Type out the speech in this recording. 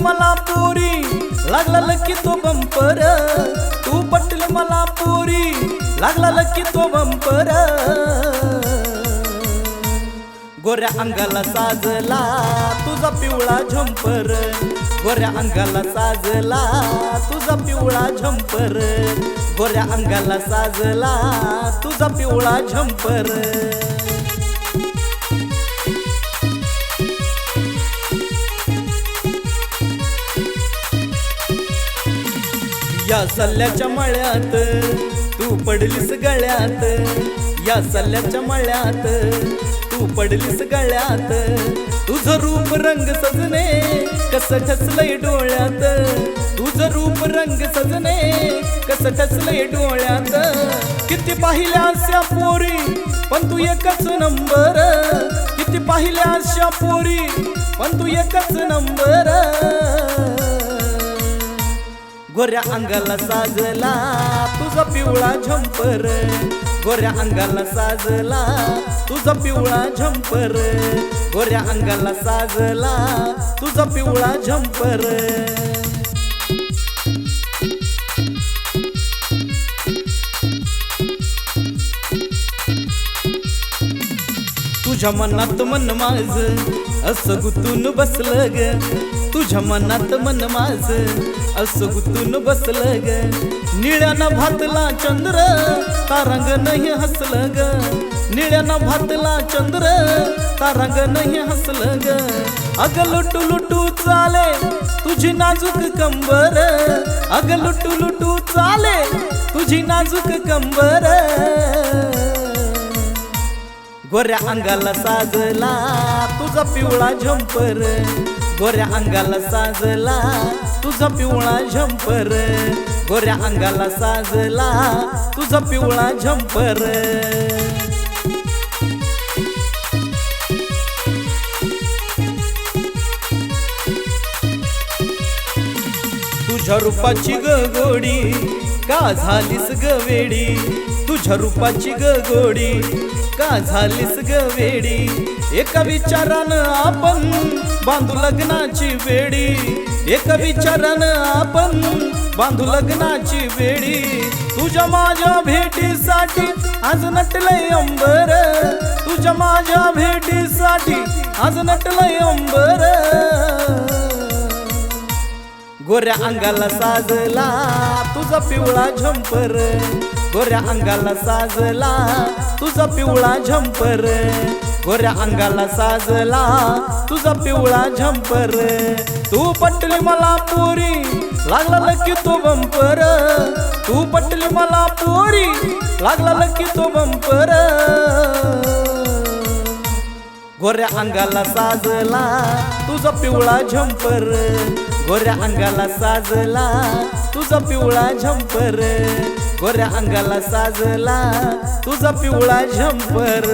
मला पोरी लागला लकी तो बंपर. तू पटल मला पोरी लागला लकी तो बंपर. गोऱ्या अंगाला साजला तुझा पिवळा झंपर. गोऱ्या अंगाला साजला तुझा पिवळा झंपर. गोऱ्या अंगाला साजला तुझा पिवळा झंपर. या सल्ल्याच्या मळ्यात तू पडलीस गळ्यात. या सल्ल्याच्या मळ्यात तू पडलीस गळ्यात. तुझं रूप रंग सजने कस ठसलंय डोळ्यात. तुझं रूप रंग सजने कस ठसलंय डोळ्यात. किती पाहिल्या अशा पोरी पण तू एकच नंबर. किती पाहिल्या अशा पोरी पण तू एकच नंबर. गोऱ्या अंगाला साजला तुझा पिवळा झंपर. गोऱ्या अंगाला साजला तुझा पिवळा झंपर. गोऱ्या अंगाला साजला तुझा पिवळा झंपर. तुझ्या मनात मन माझ असं गुतून बसलं ग. तुझ्या मनात मन माझ असं गुतून बसलं ग. निळ्यानं भातला चंद्र तारांग नाही हसलं ग. निळ्यानं भातला चंद्र तारांग नाही हसलं ग. अग लुटू लुटू चाले तुझी नाजूक कंबर. अग लुटू लुटू चाले तुझी नाजूक कंबर. गोऱ्या अंगाला साजला तुझा पिवळा झंपर. गोऱ्या अंगाला साजला तुझा पिवळा झंपर. गोऱ्या अंगाला साजला तुझा पिवळा झंपर. तुझ्या रूपाची ग गोडी का झालीस ग वेडी? तुझ्या रूपाची ग गोडी का झालीस ग वेडी? एका विचारानं आपण बांधू लग्नाची वेडी. एका विचारानं आपण बांधू लग्नाची वेडी. तुझ्या माझ्या भेटीसाठी आज नटलंय अंबर. तुझ्या माझ्या भेटीसाठी आज नटलंय अंबर. गोऱ्या अंगाला साजला तुझा पिवळा झंपर. गोऱ्या अंगाला साजला तुझा पिवळा झंपर. गोऱ्या अंगाला साजला तुझा पिवळा झंपर. तू पटली मला पोरी लागला लकी तो बंपर. तू पटली मला पोरी लागला लकी तो बंपर. गोऱ्या अंगाला साजला तुझा पिवळा झंपर. गोऱ्या अंगाला साजला तुझा पिवळा झंपर. बऱ्या अंगाला साजला तुझा पिवळा झंपर